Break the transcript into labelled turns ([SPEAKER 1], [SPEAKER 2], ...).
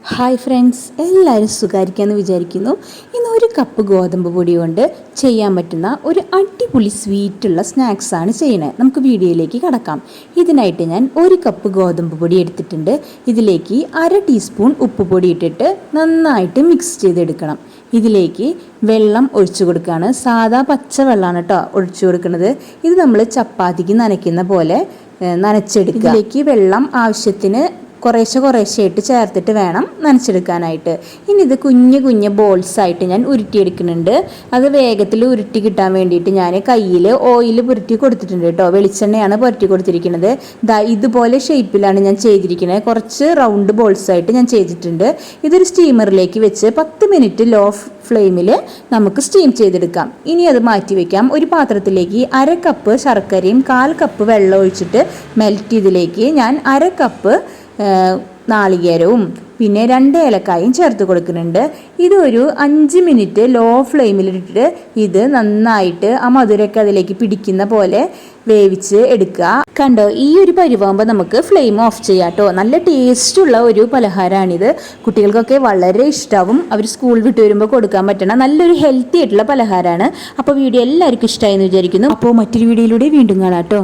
[SPEAKER 1] Hi friends എല്ലാവരും സുഖാരിക്കാമെന്ന് വിചാരിക്കുന്നു. ഇന്ന് ഒരു കപ്പ് ഗോതമ്പ് പൊടി കൊണ്ട് ചെയ്യാൻ പറ്റുന്ന ഒരു അടിപൊളി സ്വീറ്റുള്ള സ്നാക്സാണ് ചെയ്യണത് നമുക്ക് വീഡിയോയിലേക്ക് കടക്കാം. ഇതിനായിട്ട് ഞാൻ ഒരു കപ്പ് ഗോതമ്പ് പൊടി എടുത്തിട്ടുണ്ട്. ഇതിലേക്ക് അര ടീസ്പൂൺ ഉപ്പ് പൊടി ഇട്ടിട്ട് നന്നായിട്ട് മിക്സ് ചെയ്തെടുക്കണം. ഇതിലേക്ക് വെള്ളം ഒഴിച്ചു കൊടുക്കുകയാണ്. സാധാ പച്ച വെള്ളമാണ് കേട്ടോ ഒഴിച്ചു കൊടുക്കുന്നത്. ഇത് നമ്മൾ ചപ്പാത്തിക്ക് നനയ്ക്കുന്ന പോലെ നനച്ചെടുക്കുക. ഇതിലേക്ക് വെള്ളം ആവശ്യത്തിന് കുറേശ്ശെ കുറേശ്ശെ ആയിട്ട് ചേർത്തിട്ട് വേണം നനച്ചെടുക്കാനായിട്ട്. ഇനി ഇത് കുഞ്ഞു കുഞ്ഞു ബോൾസ് ആയിട്ട് ഞാൻ ഉരുട്ടിയെടുക്കുന്നുണ്ട്. അത് വേഗത്തിൽ ഉരുട്ടി കിട്ടാൻ വേണ്ടിയിട്ട് ഞാൻ കയ്യിൽ ഓയിൽ പുരട്ടി കൊടുത്തിട്ടുണ്ട് കേട്ടോ. വെളിച്ചെണ്ണയാണ് പുരട്ടി കൊടുത്തിരിക്കുന്നത്. ദാ ഇതുപോലെ ഷേപ്പിലാണ് ഞാൻ ചെയ്തിരിക്കുന്നത്. കുറച്ച് റൗണ്ട് ബോൾസ് ആയിട്ട് ഞാൻ ചെയ്തിട്ടുണ്ട്. ഇതൊരു സ്റ്റീമറിലേക്ക് വെച്ച് പത്ത് മിനിറ്റ് ലോ ഫ്ലെയിമിൽ നമുക്ക് സ്റ്റീം ചെയ്തെടുക്കാം. ഇനി അത് മാറ്റി വെക്കാം. ഒരു പാത്രത്തിലേക്ക് അര കപ്പ് ശർക്കരയും കാൽ കപ്പ് വെള്ളം ഒഴിച്ചിട്ട് മെൽറ്റ് ഇതിലേക്ക് ഞാൻ അര കപ്പ് നാളികേരവും പിന്നെ രണ്ട് ഏലക്കായും ചേർത്ത് കൊടുക്കുന്നുണ്ട്. ഇതൊരു അഞ്ച് മിനിറ്റ് ലോ ഫ്ലെയിമിലിട്ടിട്ട് ഇത് നന്നായിട്ട് ആ മധുരമൊക്കെ അതിലേക്ക് പിടിക്കുന്ന പോലെ വേവിച്ച് എടുക്കുക. കണ്ടോ ഈ ഒരു പരിവാകുമ്പോൾ നമുക്ക് ഫ്ലെയിം ഓഫ് ചെയ്യാം കേട്ടോ. നല്ല ടേസ്റ്റുള്ള ഒരു പലഹാരമാണിത്. കുട്ടികൾക്കൊക്കെ വളരെ ഇഷ്ടമാവും അവർ സ്കൂൾ വിട്ട് വരുമ്പോൾ കൊടുക്കാൻ പറ്റണം നല്ലൊരു ഹെൽത്തി ആയിട്ടുള്ള പലഹാരമാണ്. അപ്പോൾ വീഡിയോ എല്ലാവർക്കും ഇഷ്ടമായി എന്ന് വിചാരിക്കുന്നു. അപ്പോൾ മറ്റൊരു വീഡിയോയിലൂടെ വീണ്ടും കാണാം കേട്ടോ.